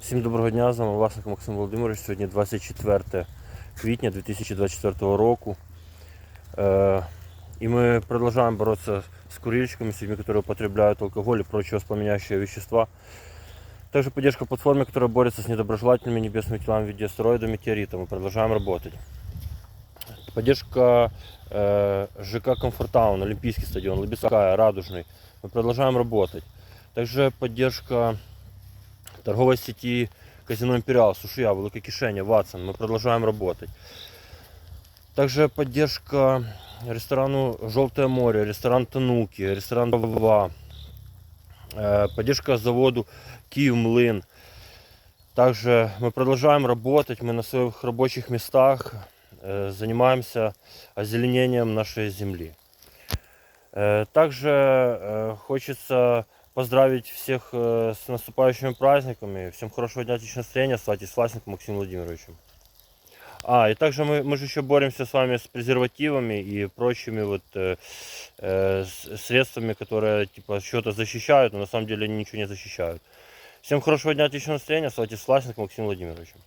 Всім доброго дня, з вами власник Максим Володимирович. Сьогодні 24 квітня 2024 року. Э, и мы продолжаем бороться с курильщиками, с людьми, которые употребляют алкоголь и прочие воспламеняющие вещества. Также поддержка платформы, которая борется с недоброжелательными небесными телами в виде астероида, метеорита. Мы продолжаем работать. Поддержка э, ЖК Комфортаун, Олимпийский стадион, Лебедская, Радужный. Мы продолжаем работать. Также поддержка торговой сети Казино Империал, Сушия, Великокишеня, Ватсон. Мы продолжаем работать. Также поддержка ресторану Желтое море, ресторан Тануки, ресторан Два. Э, Поддержка заводу Киев Млын. Также мы продолжаем работать, мы на своих рабочих местах э, занимаемся озеленением нашей земли. Э, Также э, хочется поздравить всех э, с наступающими праздниками. Всем хорошего дня, отличного настроения. Оставайтесь с Власенко Максимом Владимировичем. А, и также мы, мы же еще боремся с вами с презервативами и прочими вот э, э, средствами, которые типа что-то защищают, но на самом деле они ничего не защищают. Всем хорошего дня, отличного настроения. Оставайтесь с Власенко Максимом Владимировичем.